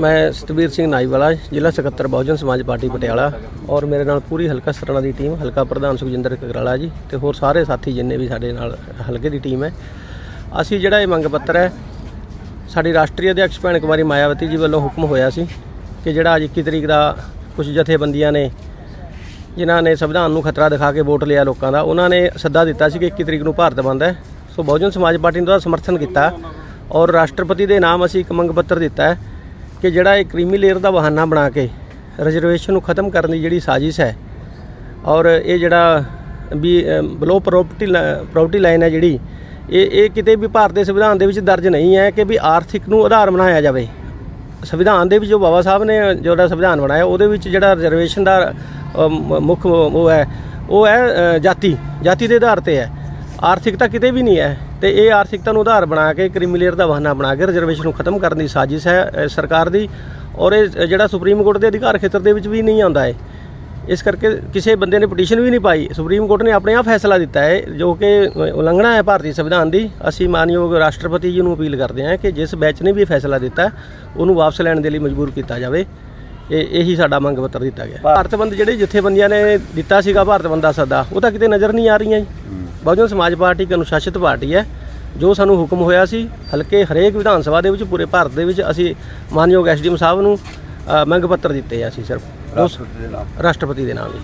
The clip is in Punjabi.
ਮੈਂ ਸਤਵੀਰ ਸਿੰਘ ਨਾਈਵਾਲਾ, ਜ਼ਿਲ੍ਹਾ ਸਕੱਤਰ ਬਹੁਜਨ ਸਮਾਜ ਪਾਰਟੀ ਪਟਿਆਲਾ ਔਰ ਮੇਰੇ ਨਾਲ ਪੂਰੀ ਹਲਕਾ ਸਰਾਣਾ ਦੀ ਟੀਮ, ਹਲਕਾ ਪ੍ਰਧਾਨ ਸੁਖਜਿੰਦਰ ਕਗਰਾਲਾ ਜੀ ਤੇ ਹੋਰ ਸਾਰੇ ਸਾਥੀ ਜਿੰਨੇ ਵੀ ਸਾਡੇ ਨਾਲ ਹਲਕੇ ਦੀ ਟੀਮ ਹੈ। ਅਸੀਂ ਜਿਹੜਾ ਇਹ ਮੰਗ ਪੱਤਰ ਹੈ, ਸਾਡੀ ਰਾਸ਼ਟਰੀ ਅਧਿਕਸ਼ ਭੈਣ ਕੁਮਾਰੀ ਮਾਇਆਵਤੀ ਜੀ ਵੱਲੋਂ ਹੁਕਮ ਹੋਇਆ ਸੀ ਕਿ ਜਿਹੜਾ ਅੱਜ 21 ਤਰੀਕ ਦਾ ਕੁਝ ਜਥੇਬੰਦੀਆਂ ਨੇ, ਜਿਨ੍ਹਾਂ ਨੇ ਸੰਵਿਧਾਨ ਨੂੰ ਖਤਰਾ ਦਿਖਾ ਕੇ ਵੋਟ ਲਿਆ ਲੋਕਾਂ ਦਾ, ਉਹਨਾਂ ਨੇ ਸੱਦਾ ਦਿੱਤਾ ਸੀ ਕਿ 21 ਤਰੀਕ ਨੂੰ ਭਾਰਤ ਬੰਦ ਹੈ। ਸੋ ਬਹੁਜਨ ਸਮਾਜ ਪਾਰਟੀ ਨੇ ਉਹਦਾ ਸਮਰਥਨ ਕੀਤਾ ਔਰ ਰਾਸ਼ਟਰਪਤੀ ਦੇ ਨਾਮ ਅਸੀਂ ਇੱਕ ਮੰਗ ਪੱਤਰ ਦਿੱਤਾ ਹੈ ਕਿ ਜਿਹੜਾ ਇਹ ਕ੍ਰੀਮੀ ਲੇਅਰ ਦਾ ਬਹਾਨਾ ਬਣਾ ਕੇ ਰਿਜ਼ਰਵੇਸ਼ਨ ਨੂੰ ਖਤਮ ਕਰਨ ਦੀ ਜਿਹੜੀ ਸਾਜ਼ਿਸ਼ ਹੈ ਔਰ ਇਹ ਜਿਹੜਾ ਵੀ ਬਲੋ ਪ੍ਰਾਪਰਟੀ ਪ੍ਰਾਪਰਟੀ ਲਾਈਨ ਹੈ ਜਿਹੜੀ, ਇਹ ਇਹ ਕਿਤੇ ਵੀ ਭਾਰਤ ਦੇ ਸੰਵਿਧਾਨ ਦੇ ਵਿੱਚ ਦਰਜ ਨਹੀਂ ਹੈ ਕਿ ਵੀ ਆਰਥਿਕ ਨੂੰ ਆਧਾਰ ਬਣਾਇਆ ਜਾਵੇ। ਸੰਵਿਧਾਨ ਦੇ ਵਿੱਚ ਜੋ ਬਾਬਾ ਸਾਹਿਬ ਨੇ ਜਿਹੜਾ ਸੰਵਿਧਾਨ ਬਣਾਇਆ, ਉਹਦੇ ਵਿੱਚ ਜਿਹੜਾ ਰਿਜ਼ਰਵੇਸ਼ਨ ਦਾ ਮੁੱਖ ਉਹ ਹੈ ਉਹ ਹੈ ਜਾਤੀ ਜਾਤੀ ਦੇ ਆਧਾਰ ਤੇ ਹੈ। ਆਰਥਿਕਤਾ ਕਿਤੇ ਵੀ ਨਹੀਂ ਹੈ ਤੇ ਇਹ ਆਰਥਿਕਤਾ ਨੂੰ ਆਧਾਰ ਬਣਾ ਕੇ ਕ੍ਰਿਮੀਲੇਅਰ ਦਾ ਬਹਾਨਾ ਬਣਾ ਕੇ ਰਿਜ਼ਰਵੇਸ਼ਨ ਨੂੰ ਖਤਮ ਕਰਨ ਦੀ ਸਾਜ਼ਿਸ਼ ਹੈ ਸਰਕਾਰ ਦੀ ਔਰ ਇਹ ਜਿਹੜਾ ਸੁਪਰੀਮ ਕੋਰਟ ਦੇ ਅਧਿਕਾਰ ਖੇਤਰ ਦੇ ਵਿੱਚ ਵੀ ਨਹੀਂ ਆਉਂਦਾ ਹੈ ਇਸ ਕਰਕੇ ਕਿਸੇ ਬੰਦੇ ਨੇ ਪਟੀਸ਼ਨ ਵੀ ਨਹੀਂ ਪਾਈ। ਸੁਪਰੀਮ ਕੋਰਟ ਨੇ ਆਪਣੇ ਆਪ ਫੈਸਲਾ ਦਿੱਤਾ ਹੈ, ਜੋ ਕਿ ਉਲੰਘਣਾ ਹੈ ਭਾਰਤੀ ਸੰਵਿਧਾਨ ਦੀ। ਅਸੀਂ ਮਾਨਯੋਗ ਰਾਸ਼ਟਰਪਤੀ ਜੀ ਨੂੰ ਅਪੀਲ ਕਰਦੇ ਹਾਂ ਕਿ ਜਿਸ ਬੈਚ ਨੇ ਵੀ ਇਹ ਫੈਸਲਾ ਦਿੱਤਾ, ਉਹਨੂੰ ਵਾਪਸ ਲੈਣ ਦੇ ਲਈ ਮਜਬੂਰ ਕੀਤਾ ਜਾਵੇ। ਇਹ ਇਹੀ ਸਾਡਾ ਮੰਗ ਪੱਤਰ ਦਿੱਤਾ ਗਿਆ। ਭਾਰਤ ਬੰਦ ਜਿਹੜੇ ਜਥੇਬੰਦੀਆਂ ਨੇ ਦਿੱਤਾ ਸੀਗਾ ਭਾਰਤ ਬੰਦ ਦਾ ਸੱਦਾ ਉਹ ਤਾਂ ਕਿਤੇ ਨਜ਼ਰ ਨਹੀਂ ਆ ਰਹੀਆਂ ਜੀ। ਬਹੁਜਨ ਸਮਾਜ ਪਾਰਟੀ ਇੱਕ ਅਨੁਸ਼ਾਸਿਤ ਪਾਰਟੀ ਹੈ ਜੋ ਸਾਨੂੰ ਹੁਕਮ ਹੋਇਆ ਸੀ ਹਲਕੇ ਹਰੇਕ ਵਿਧਾਨ ਸਭਾ ਦੇ ਵਿੱਚ ਪੂਰੇ ਭਾਰਤ ਦੇ ਵਿੱਚ ਅਸੀਂ ਮਾਨਯੋਗ ਐਸਡੀਐਮ ਸਾਹਿਬ ਨੂੰ ਮੰਗ ਪੱਤਰ ਦਿੱਤੇ ਆ ਅਸੀਂ ਸਿਰਫ। ਰਾਸ਼ਟਰਪਤੀ ਦੇ ਨਾਮ। ਹੀ